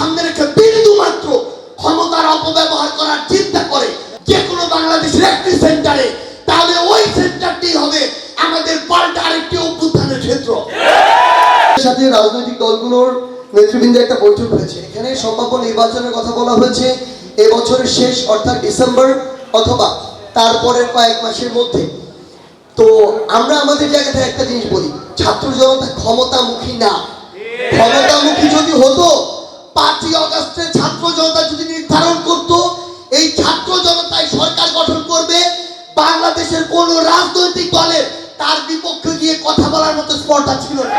সামনে রেখে বিন্দু মাত্র ক্ষমতার অপব্যবহার করার চিন্তা করে যে কোনো বাংলাদেশের একটি সেন্টারে, তাহলে ওই সেন্টারটি হবে আমাদের পাল্টা আরেকটি অভ্যুত্থানের ক্ষেত্র। সাথে রাজনৈতিক দলগুলোর নেতৃবৃন্দে একটা বৈঠক হয়েছে। এখানে সম্ভাব্য নির্বাচনের কথা বলা হয়েছে। এবছরের শেষ, অর্থাৎ ডিসেম্বর অথবা তারপরের কয়েক মাসের মধ্যে। তো আমরা আমাদের জায়গা একটা জিনিস বলি, ছাত্র জনতা ক্ষমতামুখী না। ক্ষমতামুখী পাঁচই অগস্টে ছাত্র জনতা যদি নির্ধারণ করত, এই ছাত্র জনতাই সরকার গঠন করবে, বাংলাদেশের কোন রাজনৈতিক দলের, তার বিপক্ষে গিয়ে কথা বলার মতো স্পর্ধা ছিল না।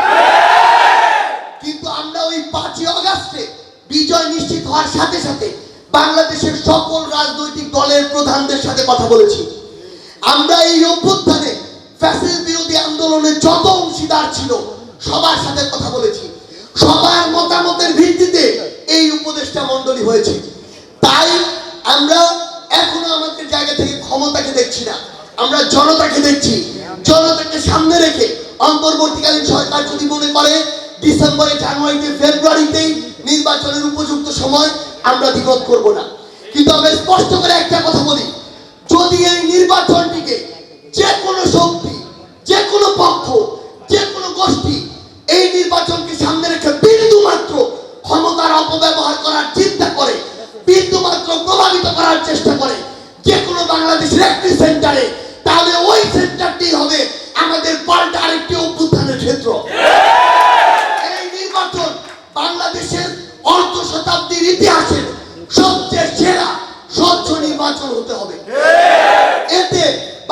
কিন্তু আমরা ওই পাঁচই অগাস্টে বিজয় নিশ্চিত হওয়ার সাথে সাথে বাংলাদেশের সকল রাজনৈতিক দলের প্রধানদের সাথে কথা বলেছি। আমরা এই অভ্যুত্থানে ফ্যাসিল বিরোধী আন্দোলনের যত অংশীদার ছিল, সবার সাথে কথা বলেছি। এই মণ্ডলী হয়েছে। তাই আমরা এখনও আমাদের জায়গা থেকে ক্ষমতাকে দেখছি না। আমরা জনতাকে দেখছি। জনতাকে সামনে রেখে অন্তর্বর্তীকালীন সরকার যদি মনে করে, ডিসেম্বরে, জানুয়ারিতে, ফেব্রুয়ারিতেই নির্বাচনের উপযুক্ত সময় আমরা দিগত করব না। কিন্তু আমরা স্পষ্ট করে একটা কথা বলি করার চেষ্টা করে, যে কোনো বাংলাদেশের একটি সেন্টারে, তাহলে ওই সেন্টারটি হবে আমাদের পাল্টা আরেকটি অভ্যুত্থানের ক্ষেত্র। এই নির্বাচন বাংলাদেশের অর্ধ শতাব্দীর ইতিহাসের সবচেয়ে সেরা স্বচ্ছ নির্বাচন হতে হবে। এতে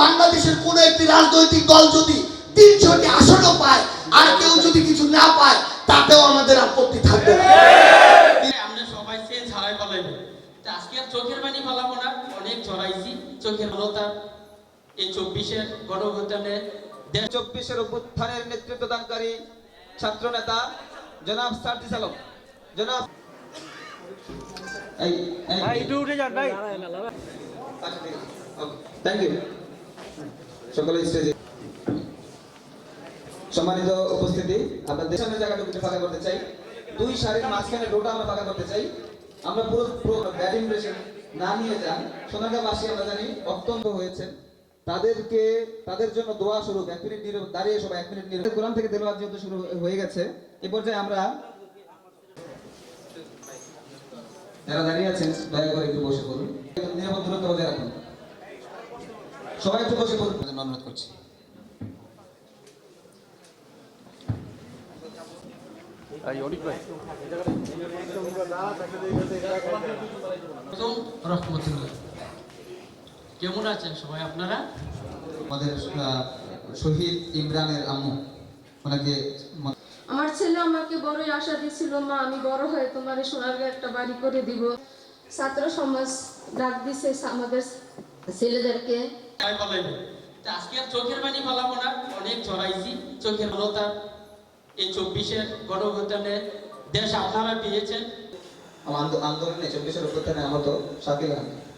বাংলাদেশের কোন একটি রাজনৈতিক দল যদি তিনশোটি আসনও পায়, আর কেউ যদি কিছু না পায়, তাতেও আমাদের আপত্তি থাকবে না আমরা সবাই সে ছাড়াই পালাইবো তা আজকে আর চোখের বাণী পালাবো না অনেক চড়াইছি চোখের বলতা এই চব্বিশের গণভোটানে চব্বিশের অভ্যুত্থানের নেতৃত্ব দানকারী ছাত্র নেতা জনাব সার্জিস আলম জনাব এই ভাই একটু উঠে যান ভাই থ্যাংক ইউ সকলে স্টেজে সম্মানিত উপস্থিতি আপনাদের সামনে জায়গাটা একটু ফাঁকা করতে চাই দুই সারির মাঝখানে রোটা আমরা ফাঁকা করতে চাই আমরা পুরো পুরো ব্যাড ইমপ্রেশন না নিয়ে যান। সোনাগাঁবাসী আমরা জানি, অত্যন্ত হয়েছেন। তাদেরকে, তাদের জন্য দোয়া শুরু এক মিনিট নীরব, দাঁড়িয়ে সবাই এক মিনিট নীরব। কোরআন থেকে তেলাওয়াত যেহেতু শুরু হয়ে গেছে, এ পর্যায়ে আমরা যারা দাঁড়িয়ে আছেন, দয়া করে একটু বসে পড়ুন। নিরাপদ দূরত্ব বজায় রাখুন। সবাই একটু বসে পড়ুন। অনুরোধ করছি। কেমন আছেন সবাই আপনারা? আমাদের শহীদ ইমরানের আম্মু। ওনাকে আমার ছেলে আমাকে বড়ই আশা দিছিল মা আমি বড় হয়ে তোমার সোনার একটা বাড়ি করে দিব। ছাত্র সমাজ ডাক দিছে আমাদের ছেলেদেরকে। আজকে আর চোখের বাণী পালাবো না অনেক চড়াইছি চোখের বলতা এই চব্বিশের গণভোটানে দেশ আপনারা পেয়েছেন আন্দোলনে চব্বিশের অভ্যুত্থানে আহত শাকিল আহমেদ।